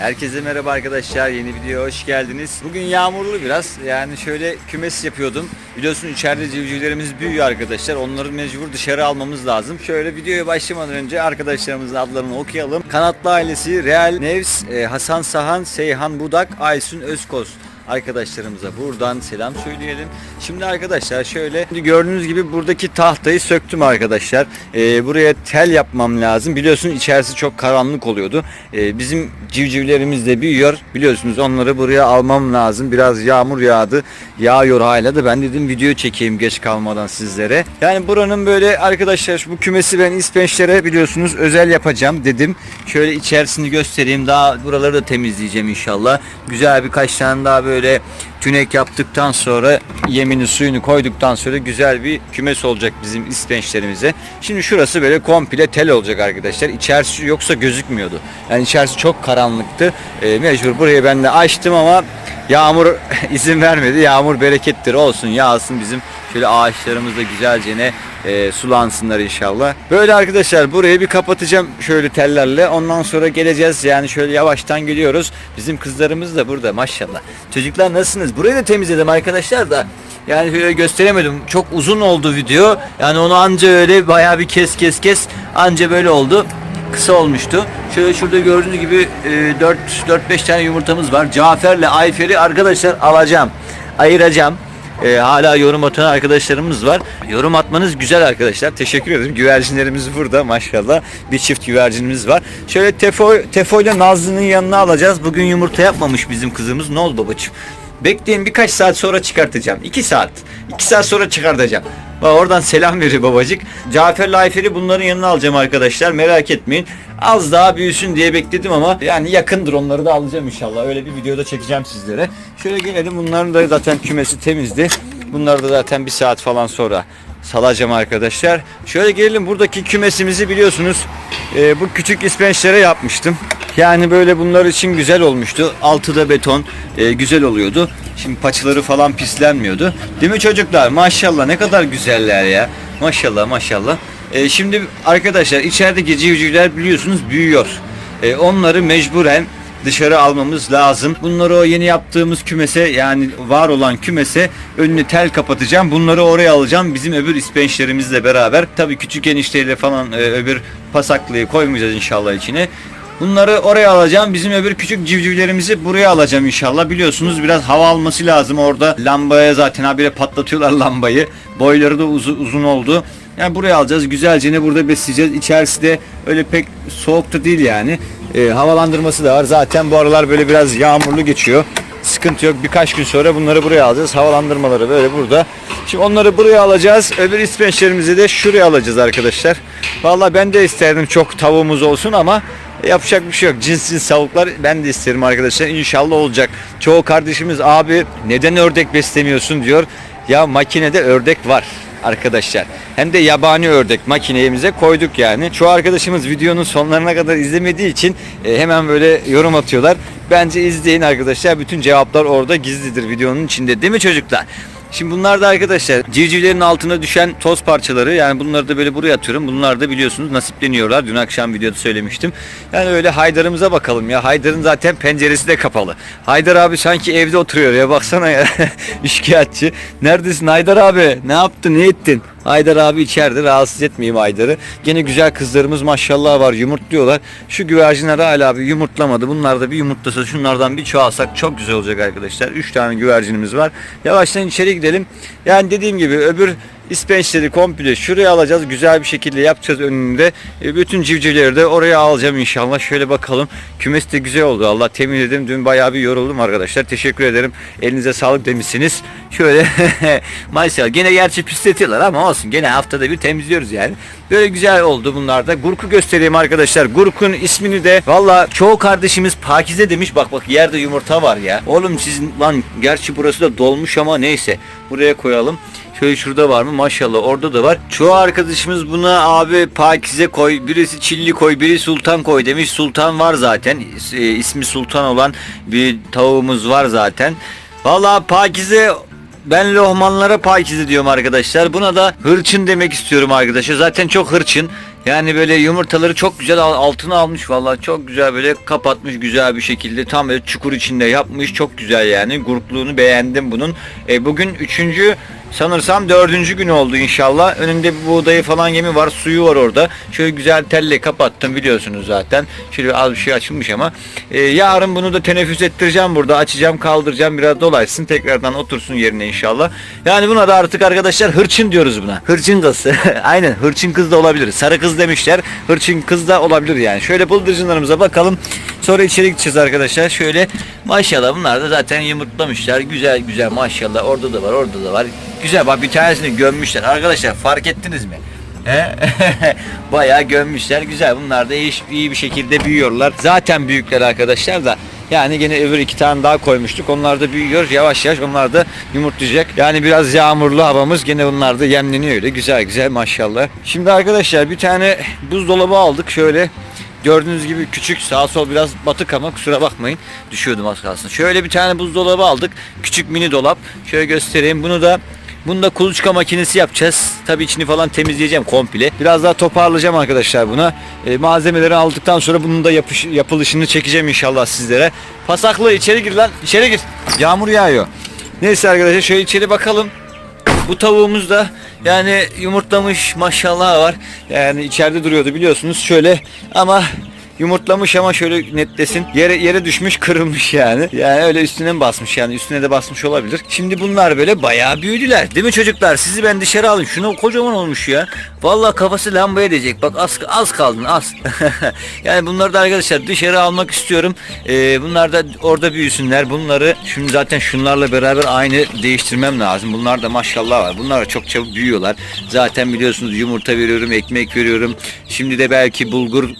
Herkese merhaba arkadaşlar. Yeni videoya hoş geldiniz. Bugün yağmurlu biraz. Yani şöyle kümes yapıyordum. Biliyorsun içeride civcivlerimiz büyüyor arkadaşlar. Onları mecbur dışarı almamız lazım. Şöyle videoya başlamadan önce arkadaşlarımızın adlarını okuyalım. Kanatlı ailesi Real Nevs, e, Hasan Sahan, Seyhan Budak, Aysun Özkoz arkadaşlarımıza buradan selam söyleyelim. Şimdi arkadaşlar şöyle şimdi gördüğünüz gibi buradaki tahtayı söktüm arkadaşlar. Ee, buraya tel yapmam lazım. Biliyorsun içerisi çok karanlık oluyordu. Ee, bizim civcivlerimiz de büyüyor. Biliyorsunuz onları buraya almam lazım. Biraz yağmur yağdı. Yağıyor hala da ben dedim video çekeyim geç kalmadan sizlere. Yani buranın böyle arkadaşlar bu kümesi ben ispençlere biliyorsunuz özel yapacağım dedim. Şöyle içerisini göstereyim. Daha buraları da temizleyeceğim inşallah. Güzel birkaç tane daha böyle tünek yaptıktan sonra yemini suyunu koyduktan sonra güzel bir kümes olacak bizim ispençlerimize. Şimdi şurası böyle komple tel olacak arkadaşlar. İçerisi yoksa gözükmüyordu. Yani içerisi çok karanlıktı. Ee, mecbur burayı ben de açtım ama yağmur izin vermedi. Yağmur berekettir olsun yağsın bizim şöyle ağaçlarımız da güzelce ne e, sulansınlar inşallah. Böyle arkadaşlar burayı bir kapatacağım şöyle tellerle. Ondan sonra geleceğiz. Yani şöyle yavaştan geliyoruz. Bizim kızlarımız da burada maşallah. Çocuklar nasılsınız? Burayı da temizledim arkadaşlar da. Yani şöyle gösteremedim. Çok uzun oldu video. Yani onu anca öyle bayağı bir kes kes kes anca böyle oldu. Kısa olmuştu. Şöyle şurada gördüğünüz gibi 4 4-5 tane yumurtamız var. Cafer'le Ayfer'i arkadaşlar alacağım. Ayıracağım. Ee, hala yorum atan arkadaşlarımız var. Yorum atmanız güzel arkadaşlar. Teşekkür ederim. Güvercinlerimiz burada maşallah. Bir çift güvercinimiz var. Şöyle Tefo, Tefo ile Nazlı'nın yanına alacağız. Bugün yumurta yapmamış bizim kızımız. Ne oldu babacığım? Bekleyin birkaç saat sonra çıkartacağım. 2 saat. 2 saat sonra çıkartacağım. Bak oradan selam veriyor babacık. Cafer'le Ayfer'i bunların yanına alacağım arkadaşlar. Merak etmeyin. Az daha büyüsün diye bekledim ama yani yakındır onları da alacağım inşallah. Öyle bir videoda çekeceğim sizlere. Şöyle gelelim. Bunların da zaten kümesi temizdi. Bunları da zaten bir saat falan sonra salacağım arkadaşlar. Şöyle gelelim buradaki kümesimizi biliyorsunuz. Ee, bu küçük ispençlere yapmıştım. Yani böyle bunlar için güzel olmuştu. Altı da beton e, güzel oluyordu. Şimdi paçaları falan pislenmiyordu. Değil mi çocuklar? Maşallah ne kadar güzeller ya. Maşallah maşallah. E, şimdi arkadaşlar içerideki civcivler biliyorsunuz büyüyor. E, onları mecburen dışarı almamız lazım. Bunları o yeni yaptığımız kümese yani var olan kümese önünü tel kapatacağım. Bunları oraya alacağım. Bizim öbür ispençlerimizle beraber. Tabii küçük enişteyle falan e, öbür pasaklıyı koymayacağız inşallah içine. Bunları oraya alacağım. Bizim öbür küçük civcivlerimizi buraya alacağım inşallah. Biliyorsunuz biraz hava alması lazım orada. Lambaya zaten habire patlatıyorlar lambayı. Boyları da uzu- uzun oldu. Yani buraya alacağız. Güzelce ne burada besleyeceğiz. İçerisi de öyle pek soğuk da değil yani. Ee, havalandırması da var. Zaten bu aralar böyle biraz yağmurlu geçiyor. Sıkıntı yok. Birkaç gün sonra bunları buraya alacağız. Havalandırmaları böyle burada. Şimdi onları buraya alacağız. Öbür ispençlerimizi de şuraya alacağız arkadaşlar. Vallahi ben de isterdim çok tavuğumuz olsun ama yapacak bir şey yok. Cins cins tavuklar ben de isterim arkadaşlar. İnşallah olacak. Çoğu kardeşimiz abi neden ördek beslemiyorsun diyor. Ya makinede ördek var arkadaşlar. Hem de yabani ördek makinemize koyduk yani. Çoğu arkadaşımız videonun sonlarına kadar izlemediği için e, hemen böyle yorum atıyorlar. Bence izleyin arkadaşlar. Bütün cevaplar orada gizlidir videonun içinde. Değil mi çocuklar? Şimdi bunlar da arkadaşlar civcivlerin altına düşen toz parçaları yani bunları da böyle buraya atıyorum. Bunlar da biliyorsunuz nasipleniyorlar. Dün akşam videoda söylemiştim. Yani öyle Haydar'ımıza bakalım ya. Haydar'ın zaten penceresi de kapalı. Haydar abi sanki evde oturuyor ya baksana ya. Şikayetçi. Neredesin Haydar abi? Ne yaptın? Ne ettin? Haydar abi içeride rahatsız etmeyeyim Haydar'ı. Gene güzel kızlarımız maşallah var yumurtluyorlar. Şu güvercinler hala bir yumurtlamadı. Bunlar da bir yumurtlasa şunlardan bir çoğalsak çok güzel olacak arkadaşlar. 3 tane güvercinimiz var. Yavaştan içeri gidelim. Yani dediğim gibi öbür ispençleri komple şuraya alacağız. Güzel bir şekilde yapacağız önünde. E, bütün civcivleri de oraya alacağım inşallah. Şöyle bakalım. Kümes de güzel oldu. Allah temizledim. Dün bayağı bir yoruldum arkadaşlar. Teşekkür ederim. Elinize sağlık demişsiniz. Şöyle maşallah. Gene gerçi pisletiyorlar ama olsun. Gene haftada bir temizliyoruz yani. Böyle güzel oldu bunlar da. Gurku göstereyim arkadaşlar. Gurkun ismini de valla çoğu kardeşimiz Pakize demiş. Bak bak yerde yumurta var ya. Oğlum sizin lan gerçi burası da dolmuş ama neyse. Buraya koyalım. Şöyle şurada var mı? Maşallah orada da var. Çoğu arkadaşımız buna abi Pakize koy, birisi Çilli koy, biri Sultan koy demiş. Sultan var zaten. E, ismi Sultan olan bir tavuğumuz var zaten. Vallahi Pakize ben lohmanlara pakize diyorum arkadaşlar. Buna da hırçın demek istiyorum arkadaşlar. Zaten çok hırçın. Yani böyle yumurtaları çok güzel al- altına almış vallahi çok güzel böyle kapatmış güzel bir şekilde tam böyle çukur içinde yapmış çok güzel yani gurkluğunu beğendim bunun. E, bugün üçüncü sanırsam dördüncü gün oldu inşallah. Önünde bir buğdayı falan yemi var suyu var orada. Şöyle güzel telle kapattım biliyorsunuz zaten. Şöyle az bir şey açılmış ama. E, yarın bunu da teneffüs ettireceğim burada açacağım kaldıracağım biraz dolaşsın tekrardan otursun yerine inşallah. Yani buna da artık arkadaşlar hırçın diyoruz buna. Hırçın kız. Aynen hırçın kız da olabilir. Sarı kız demişler. Hırçın kız da olabilir yani. Şöyle bıldırcınlarımıza bakalım. Sonra içeri gideceğiz arkadaşlar. Şöyle maşallah bunlar da zaten yumurtlamışlar. Güzel güzel maşallah. Orada da var orada da var. Güzel bak bir tanesini gömmüşler. Arkadaşlar fark ettiniz mi? Bayağı gömmüşler. Güzel. Bunlar da iyi, iyi bir şekilde büyüyorlar. Zaten büyükler arkadaşlar da. Yani gene öbür iki tane daha koymuştuk. Onlar da büyüyor. Yavaş yavaş onlar da yumurtlayacak. Yani biraz yağmurlu havamız. Gene bunlar da yemleniyor öyle. Güzel güzel maşallah. Şimdi arkadaşlar bir tane buzdolabı aldık. Şöyle Gördüğünüz gibi küçük sağ sol biraz batık ama kusura bakmayın düşüyordum az kalsın. Şöyle bir tane buzdolabı aldık. Küçük mini dolap. Şöyle göstereyim. Bunu da bunu da kuluçka makinesi yapacağız. Tabii içini falan temizleyeceğim komple. Biraz daha toparlayacağım arkadaşlar buna. E, malzemeleri aldıktan sonra bunun da yapış, yapılışını çekeceğim inşallah sizlere. Pasaklı içeri gir lan. İçeri gir. Yağmur yağıyor. Neyse arkadaşlar şöyle içeri bakalım. Bu tavuğumuz da yani yumurtlamış maşallah var. Yani içeride duruyordu biliyorsunuz şöyle ama yumurtlamış ama şöyle netlesin. Yere yere düşmüş kırılmış yani. Yani öyle üstüne mi basmış yani üstüne de basmış olabilir. Şimdi bunlar böyle bayağı büyüdüler. Değil mi çocuklar? Sizi ben dışarı alın. Şunu kocaman olmuş ya. Vallahi kafası lambaya değecek. Bak az az kaldın az. yani bunları da arkadaşlar dışarı almak istiyorum. Ee, bunlar da orada büyüsünler. Bunları şimdi zaten şunlarla beraber aynı değiştirmem lazım. Bunlar da maşallah var. Bunlar da çok çabuk büyüyorlar. Zaten biliyorsunuz yumurta veriyorum, ekmek veriyorum. Şimdi de belki bulgur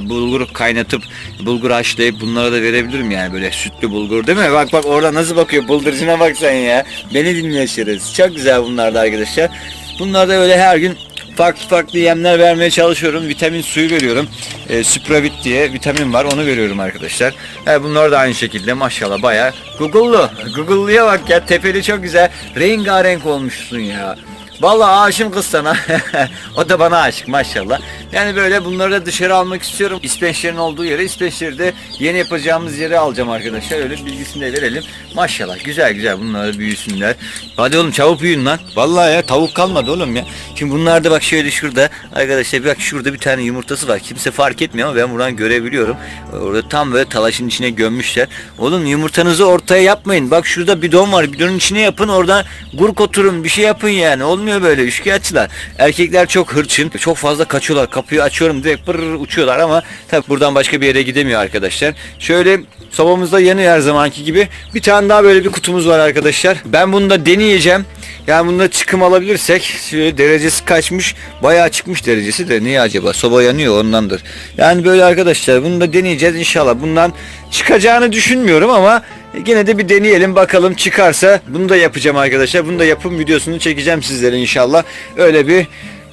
bulgur kaynatıp bulgur haşlayıp bunlara da verebilirim yani böyle sütlü bulgur değil mi? Bak bak orada nasıl bakıyor bıldırcına bak sen ya. Beni şerefsiz. Çok güzel bunlar da arkadaşlar. Bunlar da böyle her gün farklı farklı yemler vermeye çalışıyorum. Vitamin suyu veriyorum. E, Supravit diye vitamin var. Onu veriyorum arkadaşlar. E, bunlar da aynı şekilde maşallah bayağı. Google'lu. Google'luya bak ya. Tepeli çok güzel. Rengarenk olmuşsun ya. Vallahi aşığım kız sana. o da bana aşık maşallah. Yani böyle bunları da dışarı almak istiyorum. İspençlerin olduğu yere İspençleri de yeni yapacağımız yere alacağım arkadaşlar. Öyle bilgisini de verelim. Maşallah güzel güzel bunlar büyüsünler. Hadi oğlum çabuk büyüyün lan. Vallahi ya tavuk kalmadı oğlum ya. Şimdi bunlar da bak şöyle şurada arkadaşlar bak şurada bir tane yumurtası var. Kimse fark etmiyor ama ben buradan görebiliyorum. Orada tam böyle talaşın içine gömmüşler. Oğlum yumurtanızı ortaya yapmayın. Bak şurada bidon var. Bidonun içine yapın. Oradan gurk oturun. Bir şey yapın yani. Olmuyor böyle. Üçkağıtçılar. Erkekler çok hırçın. Çok fazla kaçıyorlar. Kapıyı açıyorum direkt pırr uçuyorlar ama tabi buradan başka bir yere gidemiyor arkadaşlar. Şöyle sobamızda yanıyor her zamanki gibi. Bir tane daha böyle bir kutumuz var arkadaşlar. Ben bunu da deneyeceğim. Yani bunda çıkım alabilirsek derecesi kaçmış bayağı çıkmış derecesi de niye acaba soba yanıyor ondandır. Yani böyle arkadaşlar bunu da deneyeceğiz inşallah bundan çıkacağını düşünmüyorum ama Yine de bir deneyelim bakalım çıkarsa bunu da yapacağım arkadaşlar. Bunu da yapım videosunu çekeceğim sizlere inşallah. Öyle bir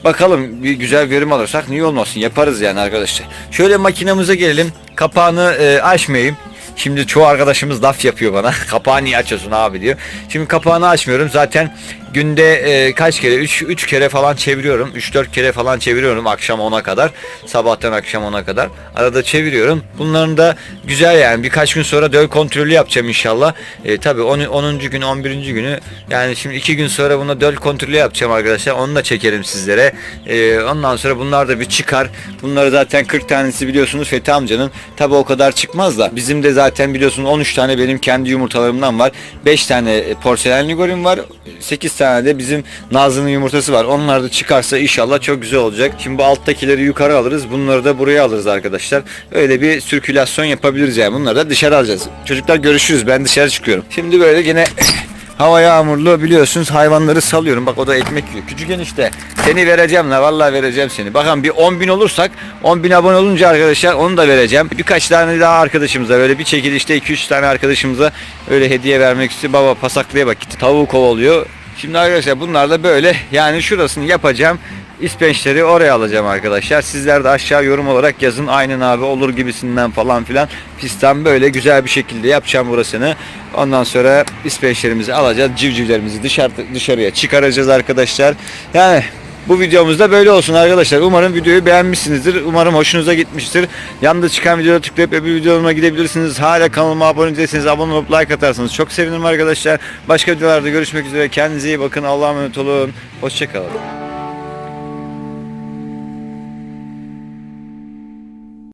bakalım bir güzel verim alırsak niye olmasın yaparız yani arkadaşlar. Şöyle makinamıza gelelim. Kapağını e, açmayayım. Şimdi çoğu arkadaşımız laf yapıyor bana. Kapağı niye açıyorsun abi diyor. Şimdi kapağını açmıyorum. Zaten günde e, kaç kere 3 3 kere falan çeviriyorum. 3-4 kere falan çeviriyorum akşam 10'a kadar. Sabahtan akşam 10'a kadar. Arada çeviriyorum. Bunların da güzel yani birkaç gün sonra döl kontrolü yapacağım inşallah. E, tabii 10. 10. gün 11. günü yani şimdi 2 gün sonra buna döl kontrolü yapacağım arkadaşlar. Onu da çekerim sizlere. E, ondan sonra bunlar da bir çıkar. Bunları zaten 40 tanesi biliyorsunuz Fethi amcanın. Tabii o kadar çıkmaz da bizim de zaten biliyorsunuz 13 tane benim kendi yumurtalarımdan var. 5 tane porselen ligorim var. 8 tane de bizim Nazlı'nın yumurtası var. Onlar da çıkarsa inşallah çok güzel olacak. Şimdi bu alttakileri yukarı alırız. Bunları da buraya alırız arkadaşlar. Öyle bir sirkülasyon yapabiliriz yani. Bunları da dışarı alacağız. Çocuklar görüşürüz. Ben dışarı çıkıyorum. Şimdi böyle yine Hava yağmurlu biliyorsunuz hayvanları salıyorum. Bak o da ekmek yiyor. Küçük enişte seni vereceğim la vallahi vereceğim seni. Bakın bir 10 bin olursak 10 bin abone olunca arkadaşlar onu da vereceğim. Birkaç tane daha arkadaşımıza böyle bir çekilişte 2-3 tane arkadaşımıza öyle hediye vermek istiyor. Baba pasaklıya bak gitti tavuğu kovalıyor. Şimdi arkadaşlar bunlar da böyle yani şurasını yapacağım. İspençleri oraya alacağım arkadaşlar. Sizler de aşağı yorum olarak yazın. Aynen abi olur gibisinden falan filan. Pistten böyle güzel bir şekilde yapacağım burasını. Ondan sonra ispençlerimizi alacağız. Civcivlerimizi dışarı, dışarıya çıkaracağız arkadaşlar. Yani Bu videomuz da böyle olsun arkadaşlar. Umarım videoyu beğenmişsinizdir. Umarım hoşunuza gitmiştir. Yanında çıkan videoya tıklayıp öbür videolarıma gidebilirsiniz. Hala kanalıma abone değilseniz abone olup like atarsanız çok sevinirim arkadaşlar. Başka videolarda görüşmek üzere. Kendinize iyi bakın. Allah'a emanet olun. Hoşçakalın.